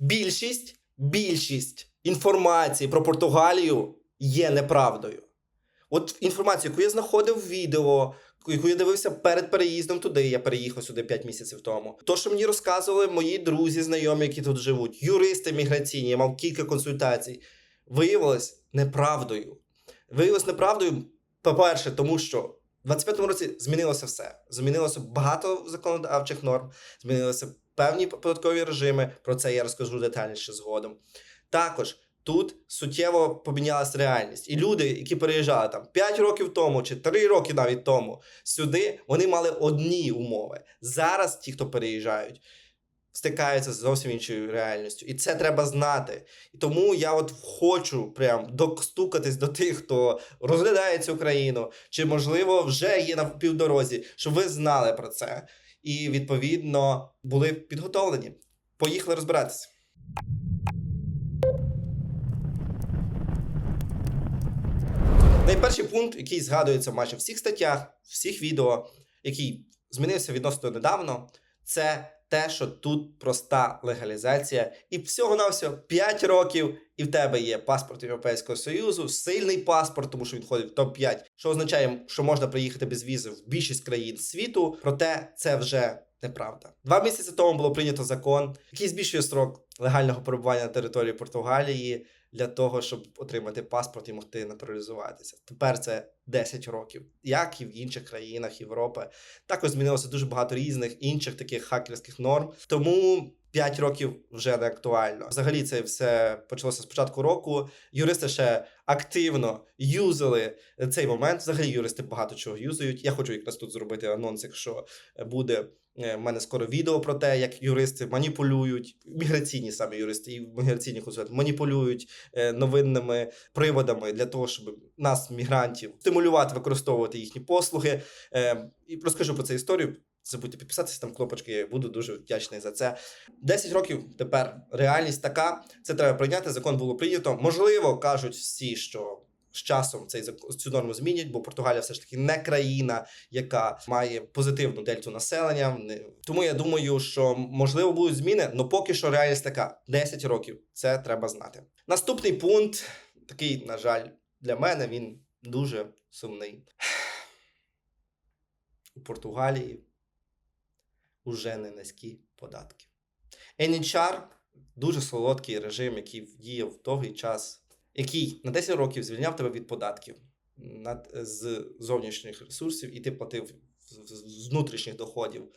Більшість, більшість інформації про Португалію є неправдою. От інформацію, яку я знаходив в відео, яку я дивився перед переїздом туди, я переїхав сюди 5 місяців тому. То, що мені розказували мої друзі, знайомі, які тут живуть, юристи міграційні, я мав кілька консультацій, виявилось неправдою. Виявилось неправдою, по-перше, тому що в 25-му році змінилося все. Змінилося багато законодавчих норм, змінилися певні податкові режими. Про це я розкажу детальніше згодом. Також тут суттєво помінялася реальність. І люди, які переїжджали там 5 років тому чи 3 роки навіть тому сюди, вони мали одні умови. Зараз ті, хто переїжджають, стикаються з зовсім іншою реальністю. І це треба знати. І тому я от хочу прям достукатись до тих, хто розглядає цю країну, чи можливо вже є на півдорозі, щоб ви знали про це. І відповідно були підготовлені. Поїхали розбиратися. Найперший пункт, який згадується майже в всіх статтях, всіх відео, який змінився відносно недавно, це те, що тут проста легалізація, і всього-навсього 5 років, і в тебе є паспорт Європейського Союзу, сильний паспорт, тому що він входить в топ-5, що означає, що можна приїхати без візи в більшість країн світу. Проте це вже неправда. Два місяці тому було прийнято закон, який збільшує строк легального перебування на території Португалії для того, щоб отримати паспорт і могти натуралізуватися. Тепер це 10 років, як і в інших країнах Європи. Також змінилося дуже багато різних інших таких хакерських норм. Тому 5 років вже не актуально. Взагалі, це все почалося з початку року. Юристи ще активно юзали цей момент. Взагалі, юристи багато чого юзають. Я хочу якраз тут зробити анонс, якщо буде. е, в мене скоро відео про те, як юристи маніпулюють, міграційні саме юристи і міграційні консультанти маніпулюють е, новинними приводами для того, щоб нас, мігрантів, стимулювати використовувати їхні послуги. Е, І розкажу про цю історію. Забудьте підписатися там кнопочки, я буду дуже вдячний за це. 10 років тепер реальність така. Це треба прийняти. Закон було прийнято. Можливо, кажуть всі, що з часом цей цю норму змінять, бо Португалія все ж таки не країна, яка має позитивну дельту населення. Тому я думаю, що можливо будуть зміни, але поки що реальність така: 10 років. Це треба знати. Наступний пункт, такий, на жаль, для мене він дуже сумний. У Португалії уже не низькі податки. NHR – дуже солодкий режим, який діяв довгий час, який на 10 років звільняв тебе від податків з зовнішніх ресурсів, і ти платив з- внутрішніх доходів,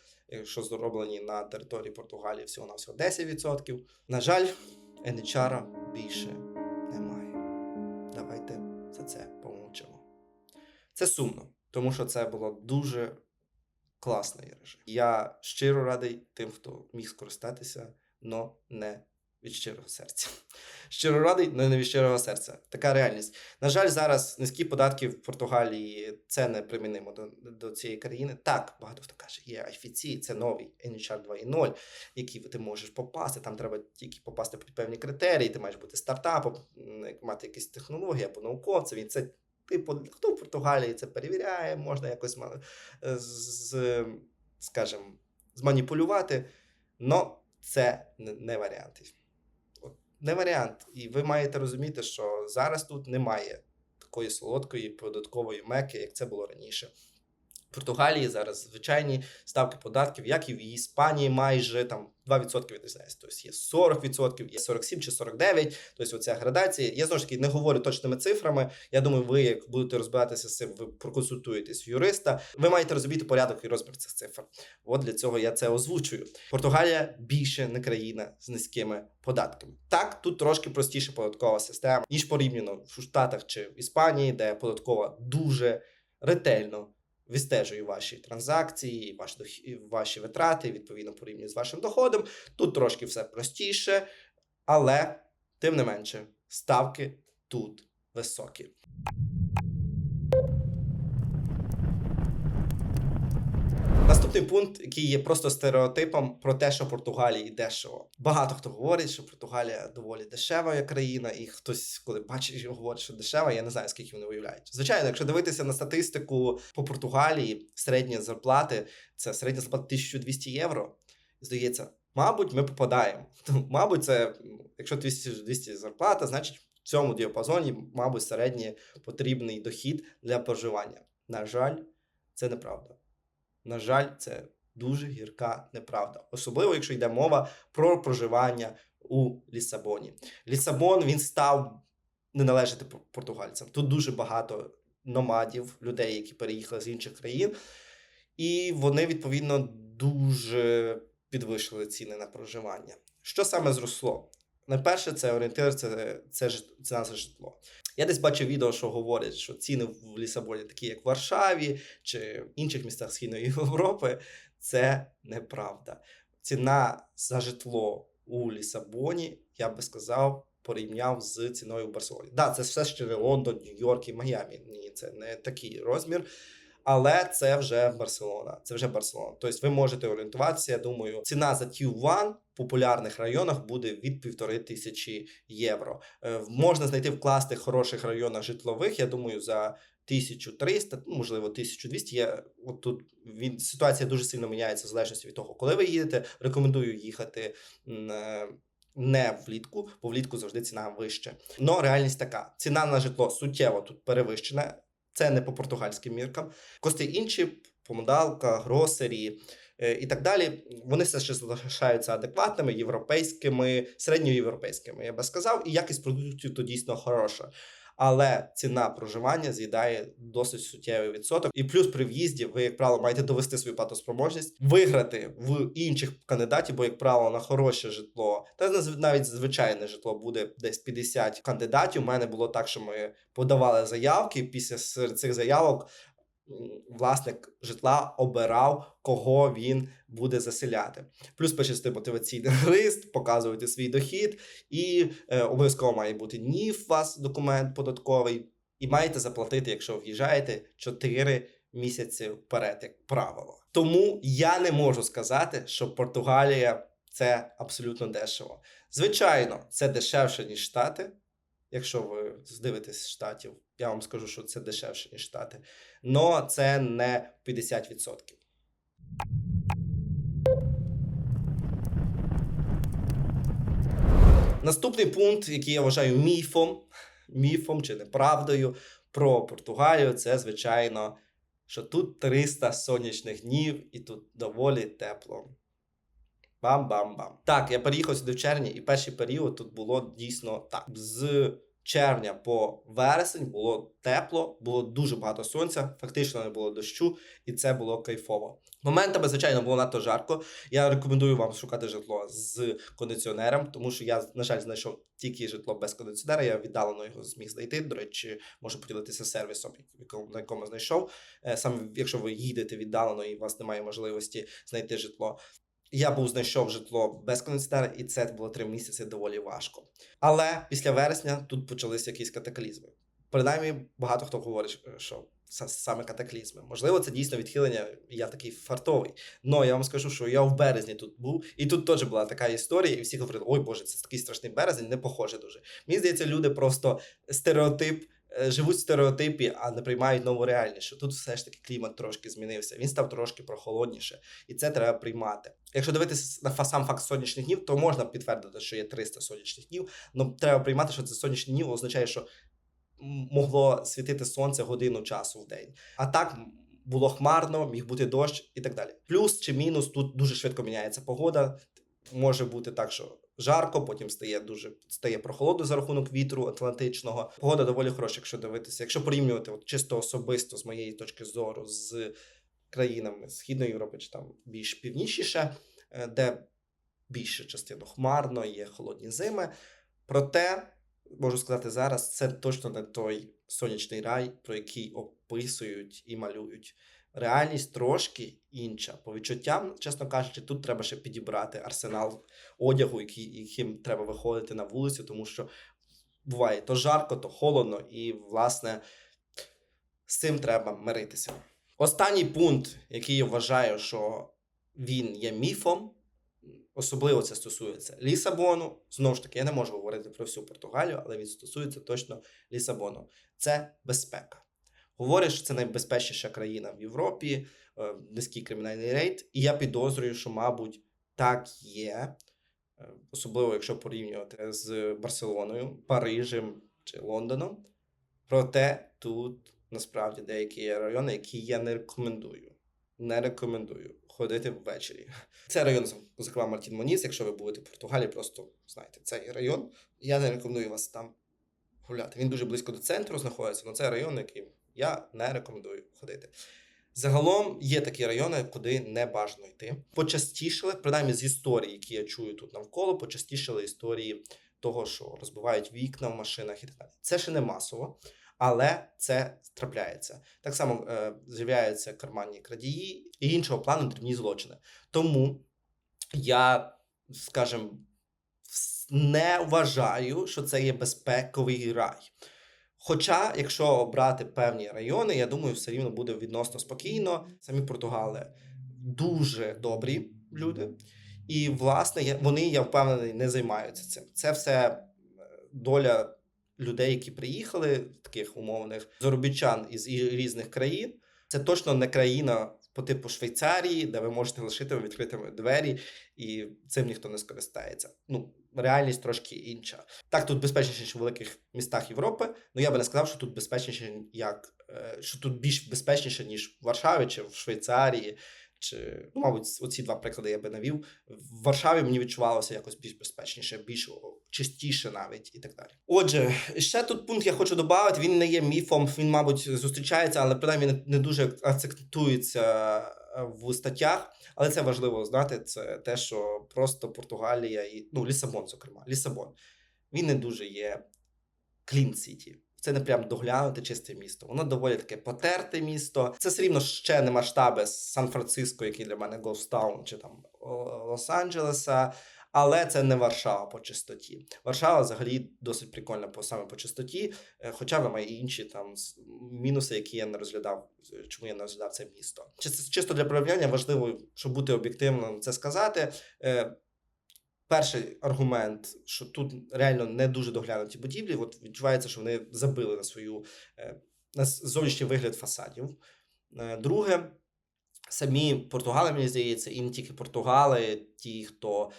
що зроблені на території Португалії, всього на всього 10%. На жаль, NHR більше немає. Давайте за це помовчимо. Це сумно, тому що це було дуже класний режим. Я щиро радий тим, хто міг скористатися, але не від щирого серця. Щиро радий, але не від щирого серця. Така реальність. На жаль, зараз низькі податки в Португалії це не примінимо до, до цієї країни. Так, багато хто каже, є IFC, це новий NHR 2.0, який ти можеш попасти. Там треба тільки попасти під певні критерії. Ти маєш бути стартапом, мати якісь технології або науковцем. І це типу, хто в Португалії це перевіряє, можна якось е, з, скажімо, зманіпулювати. Но це не варіант. Не варіант. І ви маєте розуміти, що зараз тут немає такої солодкої податкової меки, як це було раніше. Португалії зараз звичайні ставки податків, як і в Іспанії, майже там 2% відрізняється. Тобто є 40%, є 47 чи 49%. Тобто оця градація. Я знову ж таки не говорю точними цифрами. Я думаю, ви як будете розбиратися з цим, ви проконсультуєтесь в юриста. Ви маєте розуміти порядок і розмір цих цифр. От для цього я це озвучую. Португалія більше не країна з низькими податками. Так, тут трошки простіша податкова система, ніж порівняно в Штатах чи в Іспанії, де податкова дуже ретельно відстежує ваші транзакції, ваші, дохід, ваші витрати, відповідно порівнюю з вашим доходом. Тут трошки все простіше, але тим не менше, ставки тут високі. Наступний пункт, який є просто стереотипом про те, що Португалії дешево. Багато хто говорить, що Португалія доволі дешева країна, і хтось, коли бачить, говорить, що дешева, я не знаю, скільки вони виявляють. Звичайно, якщо дивитися на статистику по Португалії, середні зарплати це середня зарплата 1200 євро. Здається, Мабуть, ми попадаємо. Мабуть, це, ну, якщо 200, 200 зарплата, значить в цьому діапазоні, мабуть, середній потрібний дохід для проживання. На жаль, це неправда. На жаль, це дуже гірка неправда. Особливо, якщо йде мова про проживання у Лісабоні. Лісабон він став не належати португальцям. Тут дуже багато номадів, людей, які переїхали з інших країн, і вони відповідно дуже підвищили ціни на проживання. Що саме зросло? Найперше, це орієнтир, це, це ціна за житло. Я десь бачив відео, що говорять, що ціни в Лісабоні такі, як в Варшаві чи інших містах Східної Європи. Це неправда. Ціна за житло у Лісабоні, я би сказав, порівняв з ціною в Барселоні. Так, да, це все ще не Лондон, Нью-Йорк і Майамі. Ні, це не такий розмір. Але це вже Барселона. Це вже Барселона. Тобто ви можете орієнтуватися. Я думаю, ціна за Q1 в популярних районах буде від півтори тисячі євро. Е, Можна знайти в класних хороших районах житлових. Я думаю, за 1300, ну, можливо, 1200. Я от тут він ситуація дуже сильно міняється в залежності від того, коли ви їдете. Рекомендую їхати. е, Не влітку, бо влітку завжди ціна вища. Но реальність така: ціна на житло суттєво тут перевищена. Це не по португальським міркам. Кости інші, помодалка, гросері і так далі. Вони все ще залишаються адекватними, європейськими, середньоєвропейськими, я би сказав, і якість продуктів то дійсно хороша. Але ціна проживання з'їдає досить суттєвий відсоток. І плюс при в'їзді ви, як правило, маєте довести свою платоспроможність, виграти в інших кандидатів, бо, як правило, на хороше житло, та навіть звичайне житло буде десь 50 кандидатів. У мене було так, що ми подавали заявки. Після цих заявок власник житла обирав, кого він буде заселяти. Плюс пишете мотиваційний лист, показуєте свій дохід, і е, обов'язково має бути НІФ вас документ податковий, і маєте заплатити, якщо в'їжджаєте, 4 місяці вперед, як правило. Тому я не можу сказати, що Португалія це абсолютно дешево. Звичайно, це дешевше, ніж Штати. Якщо ви здивитесь штатів, я вам скажу, що це дешевше, ніж Штати. Но це не 50%. Наступний пункт, який я вважаю міфом, міфом чи неправдою про Португалію, це звичайно, що тут 300 сонячних днів і тут доволі тепло. Бам-бам-бам. Так, я переїхав сюди в червні, і перший період тут було дійсно так. З червня по вересень було тепло, було дуже багато сонця, фактично не було дощу, і це було кайфово. Моментами, звичайно, було надто жарко. Я рекомендую вам шукати житло з кондиціонером, тому що я, на жаль, знайшов тільки житло без кондиціонера. Я віддалено його зміг знайти. До речі, можу поділитися сервісом, на якому знайшов. Е, Саме якщо ви їдете віддалено і у вас немає можливості знайти житло. Я був знайшов житло без кондиціонера, і це було три місяці доволі важко. Але після вересня тут почалися якісь катаклізми. Принаймні, багато хто говорить, що са- саме катаклізми. Можливо, це дійсно відхилення. Я такий фартовий. Но я вам скажу, що я в березні тут був, і тут теж була така історія, і всі говорили: ой Боже, це такий страшний березень, не похоже дуже. Мені здається, люди просто стереотип. Е, Живуть в стереотипі, а не приймають нову реальність. Що тут все ж таки клімат трошки змінився. Він став трошки прохолодніше, і це треба приймати. Якщо дивитися на фа- сам факт сонячних днів, то можна підтвердити, що є 300 сонячних днів. але треба приймати, що це сонячні дні означає, що могло світити сонце годину часу в день. А так було хмарно, міг бути дощ і так далі. Плюс чи мінус тут дуже швидко міняється погода. Може бути так, що жарко, потім стає дуже стає прохолодно за рахунок вітру атлантичного. Погода доволі хороша, якщо дивитися. Якщо порівнювати от, чисто особисто з моєї точки зору з країнами Східної Європи чи там більш північніше, е, де більше частину хмарно, є холодні зими. Проте можу сказати зараз, це точно не той сонячний рай, про який описують і малюють. Реальність трошки інша. По відчуттям, чесно кажучи, тут треба ще підібрати арсенал одягу, який, яким треба виходити на вулицю, тому що буває то жарко, то холодно, і, власне, з цим треба миритися. Останній пункт, який я вважаю, що він є міфом, особливо це стосується Лісабону. Знову ж таки, я не можу говорити про всю Португалію, але він стосується точно Лісабону. Це безпека. Говорять, що це найбезпечніша країна в Європі, е, низький кримінальний рейд, і я підозрюю, що, мабуть, так є, е, особливо якщо порівнювати з Барселоною, Парижем чи Лондоном. Проте тут насправді деякі райони, які я не рекомендую. Не рекомендую ходити ввечері. Це район, зокрема, Мартін Моніс. Якщо ви будете в Португалії, просто знаєте цей район. Я не рекомендую вас там гуляти. Він дуже близько до центру знаходиться, але це район, який я не рекомендую ходити. Загалом є такі райони, куди не бажано йти. Почастішали, принаймні з історії, які я чую тут навколо, почастішали історії того, що розбивають вікна в машинах і так далі. Це ще не масово, але це трапляється. Так само е, з'являються карманні крадії і іншого плану дрібні злочини. Тому я, скажімо, не вважаю, що це є безпековий рай. Хоча, якщо обрати певні райони, я думаю, все рівно буде відносно спокійно. Самі португали дуже добрі люди, і власне вони, я впевнений, не займаються цим. Це все е, доля людей, які приїхали, таких умовних заробітчан із різних країн. Це точно не країна по типу Швейцарії, де ви можете лишити відкритими двері, і цим ніхто не скористається. Ну, реальність трошки інша. Так, тут безпечніше, ніж у великих містах Європи. Ну я би не сказав, що тут безпечніше, як е, що тут більш безпечніше, ніж в Варшаві чи в Швейцарії. Чи, ну, мабуть, оці два приклади я би навів. В Варшаві мені відчувалося якось більш безпечніше, більш чистіше навіть і так далі. Отже, ще тут пункт я хочу додати. Він не є міфом, він, мабуть, зустрічається, але принаймні не, дуже акцентується в статтях. Але це важливо знати. Це те, що просто Португалія і ну, Лісабон, зокрема, Лісабон. Він не дуже є клін сіті. Це не прям доглянути чисте місто. Воно доволі таке потерте місто. Це все рівно ще не масштаби Сан-Франциско, який для мене Гостаун чи там Лос-Анджелеса. Але це не Варшава по чистоті. Варшава взагалі досить прикольна по саме по чистоті, е, хоча вона має інші там мінуси, які я не розглядав. е, Чому я не розглядав це місто? Чисто, для порівняння важливо, щоб бути об'єктивним, це сказати. Е, Перший аргумент, що тут реально не дуже доглянуті будівлі, от відчувається, що вони забили на свою на зовнішній вигляд фасадів. Друге, самі португали, мені здається, і не тільки португали, ті, хто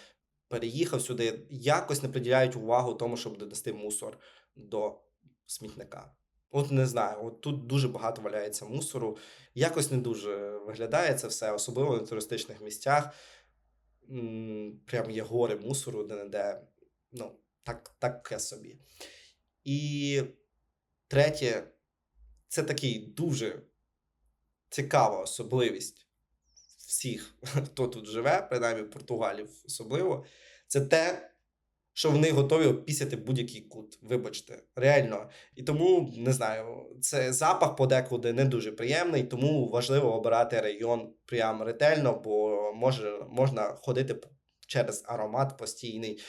переїхав сюди, якось не приділяють увагу тому, щоб донести мусор до смітника. От не знаю, от тут дуже багато валяється мусору. Якось не дуже виглядає це все, особливо на туристичних місцях. Прям є гори мусору, де не де. Ну, так, таке собі. І третє, це такий дуже цікава особливість всіх, хто тут живе, принаймні португалів особливо, це те, що вони готові опісяти будь-який кут. Вибачте, реально. І тому не знаю, це запах подекуди не дуже приємний, тому важливо обирати район прям ретельно, бо може, можна ходити через аромат постійний,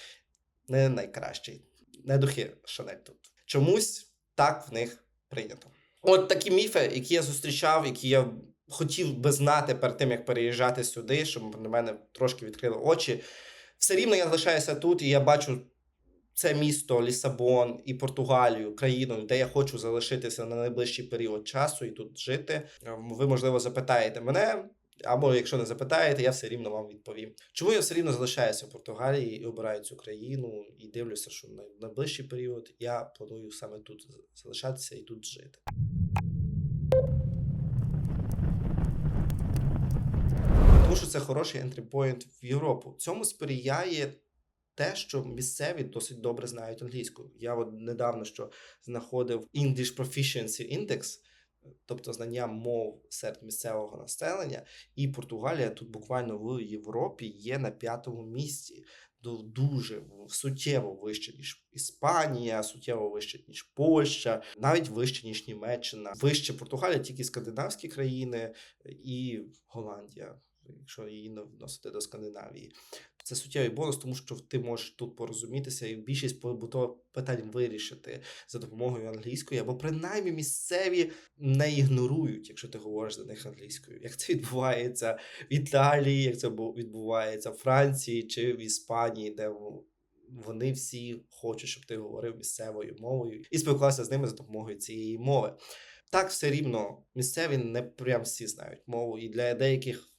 не найкращий. Не духи Шанель тут. Чомусь так в них прийнято. От такі міфи, які я зустрічав, які я хотів би знати перед тим, як переїжджати сюди, щоб на мене трошки відкрили очі. Все рівно я залишаюся тут, і я бачу це місто, Лісабон і Португалію, країну, де я хочу залишитися на найближчий період часу і тут жити. Ем, Ви, можливо, запитаєте мене, або якщо не запитаєте, я все рівно вам відповім. Чому я все рівно залишаюся в Португалії і обираю цю країну і дивлюся, що на найближчий період я планую саме тут залишатися і тут жити. Що це хороший ентріпоінт в Європу. Цьому сприяє те, що місцеві досить добре знають англійську. Я от недавно що знаходив English Proficiency Index, тобто знання мов серед місцевого населення, і Португалія тут буквально в Європі є на п'ятому місці. Дуже суттєво вище, ніж Іспанія, суттєво вище, ніж Польща, навіть вище, ніж Німеччина. Вище Португалія, тільки скандинавські країни і Голландія, якщо її вносити до Скандинавії. Це суттєвий бонус, тому що ти можеш тут порозумітися і більшість побутових питань вирішити за допомогою англійської, або принаймні місцеві не ігнорують, якщо ти говориш до них англійською. Як це відбувається в Італії, як це відбувається в Франції чи в Іспанії, де вони всі хочуть, щоб ти говорив місцевою мовою і спілкувався з ними за допомогою цієї мови. Так, все рівно місцеві не прям всі знають мову, і для деяких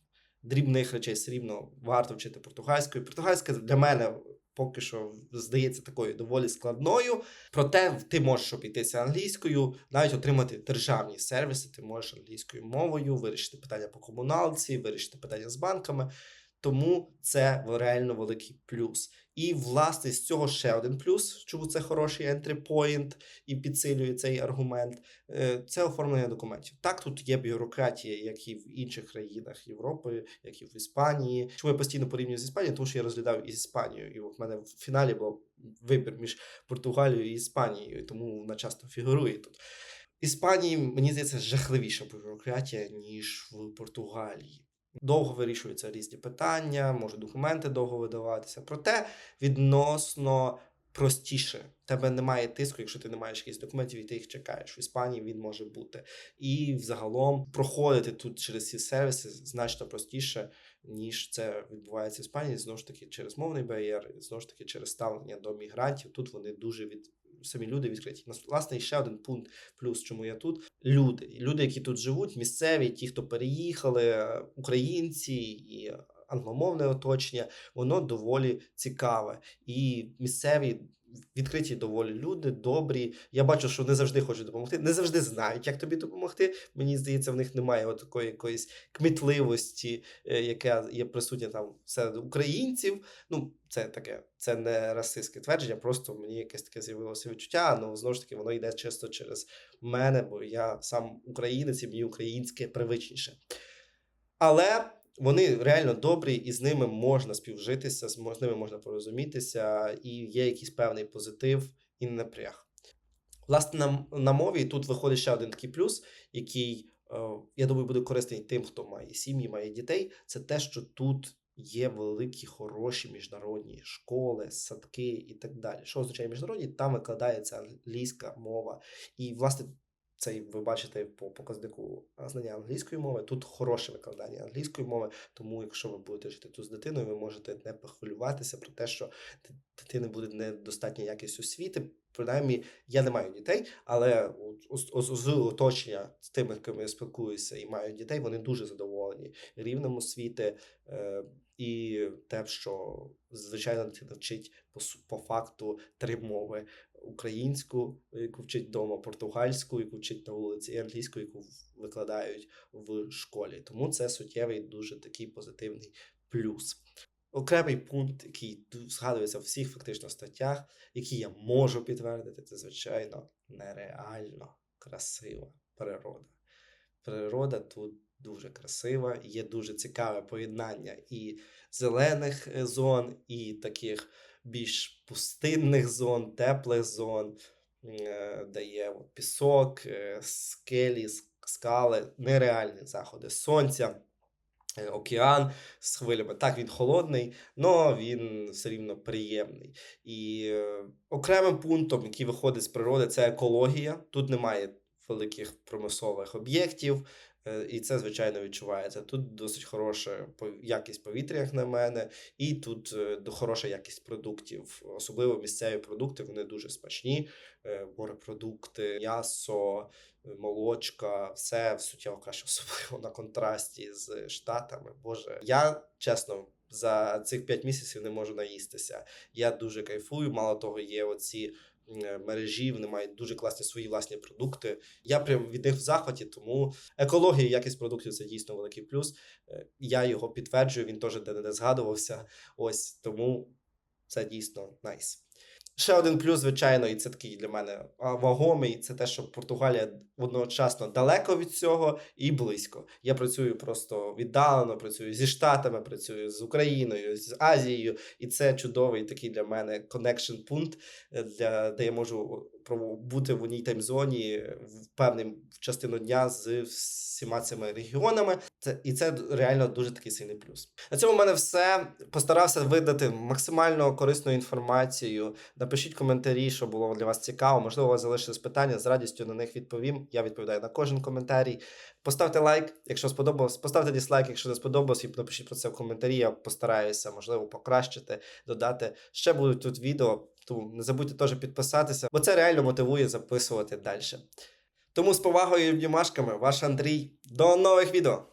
дрібних речей все рівно варто вчити португальською. Португальська для мене поки що здається такою доволі складною. Проте ти можеш обійтися англійською, навіть отримати державні сервіси. Ти можеш англійською мовою вирішити питання по комуналці, вирішити питання з банками. Тому це реально великий плюс. І власне з цього ще один плюс, чому це хороший entry point і підсилює цей аргумент. е, Це оформлення документів. Так, тут є бюрократія, як і в інших країнах Європи, як і в Іспанії. Чому я постійно порівнюю з Іспанією? Тому що я розглядав із Іспанією, і в мене в фіналі був вибір між Португалією і Іспанією, тому вона часто фігурує тут. Іспанії, мені здається, жахливіша бюрократія, ніж в Португалії. Довго вирішуються різні питання, можуть документи довго видаватися. Проте відносно простіше. Тебе немає тиску, якщо ти не маєш якихось документів, і ти їх чекаєш. В Іспанії він може бути. І взагалом проходити тут через ці сервіси значно простіше, ніж це відбувається в Іспанії. Знову ж таки, через мовний бар'єр, знову ж таки, через ставлення до мігрантів. Тут вони дуже від самі люди відкриті. Власне, ще один пункт, плюс чому я тут. Люди, люди, які тут живуть, місцеві, ті, хто переїхали, е, українці і англомовне оточення, воно доволі цікаве. І місцеві. Відкриті доволі люди, добрі. Я бачу, що не завжди хочуть допомогти, не завжди знають, як тобі допомогти. Мені здається, в них немає от такої якоїсь кмітливості, е, яка є присутня там серед українців. Ну, це таке, це не расистське твердження, просто мені якесь таке з'явилося відчуття. Ну знову ж таки, воно йде чисто через мене, бо я сам українець і мені українське привичніше. Але вони реально добрі, і з ними можна співжитися, з ними можна порозумітися, і є якийсь певний позитив і напряг. Власне, на, на мові тут виходить ще один такий плюс, який, е, я думаю, буде корисний тим, хто має сім'ї, має дітей. Це те, що тут є великі, хороші міжнародні школи, садки і так далі. Що означає міжнародні? Там викладається англійська мова. І, власне, це ви бачите по показнику знання англійської мови. Тут хороше викладання англійської мови. Тому, якщо ви будете жити тут з дитиною, ви можете не похвилюватися про те, що дитини буде недостатня якість освіти. Принаймні, я не маю дітей, але з- оточення з тими, ким я спілкуюся і мають дітей, вони дуже задоволені рівнем освіти. Е, і те, що звичайно дитина вчить по, по факту три мови: українську, яку вчить вдома, португальську, яку вчить на вулиці, і англійську, яку викладають в школі. Тому це суттєвий дуже такий позитивний плюс. Окремий пункт, який згадується в всіх фактично статтях, який я можу підтвердити, це звичайно нереально красива природа. Природа тут дуже красива, є дуже цікаве поєднання і зелених е, зон, і таких більш пустинних зон, теплих зон, е, де є пісок, е, скелі, скали, нереальні заходи сонця. е, Океан з хвилями. Так, він холодний, але він все рівно приємний. І окремим пунктом, який виходить з природи, це екологія. Тут немає великих промислових об'єктів, і це, звичайно, відчувається. Тут досить хороша якість повітря, як на мене, і тут е, хороша якість продуктів. Особливо місцеві продукти, вони дуже смачні. Е, Морепродукти, м'ясо, е, молочка, все суттєво краще, особливо на контрасті з Штатами. Боже, я чесно. За цих 5 місяців не можу наїстися. Я дуже кайфую. Мало того, є оці м, мережі, вони мають дуже класні свої власні продукти. Я прям від них в захваті, тому екологія і якість продуктів це дійсно великий плюс. Е, Я його підтверджую, він теж де не згадувався. Ось тому це дійсно найс. Ще один плюс, звичайно, і це такий для мене вагомий. Це те, що Португалія одночасно далеко від цього і близько. Я працюю просто віддалено, працюю зі Штатами, працюю з Україною, з Азією, і це чудовий такий для мене коннекшн пункт, е, для де я можу бути в одній таймзоні в певний частину дня з всіма цими регіонами. Це і це реально дуже такий сильний плюс. На цьому в мене все. Постарався видати максимально корисну інформацію. Напишіть коментарі, що було для вас цікаво. Можливо, у вас залишились питання. З радістю на них відповім. Я відповідаю на кожен коментарій. Поставте лайк, якщо сподобалось. Поставте дізлайк, якщо не сподобалось, і напишіть про це в коментарі. Я постараюся, можливо, покращити, додати. Ще будуть тут відео. Тому не забудьте теж підписатися, бо це реально мотивує записувати далі. Тому з повагою і обнімашками, ваш Андрій. До нових відео!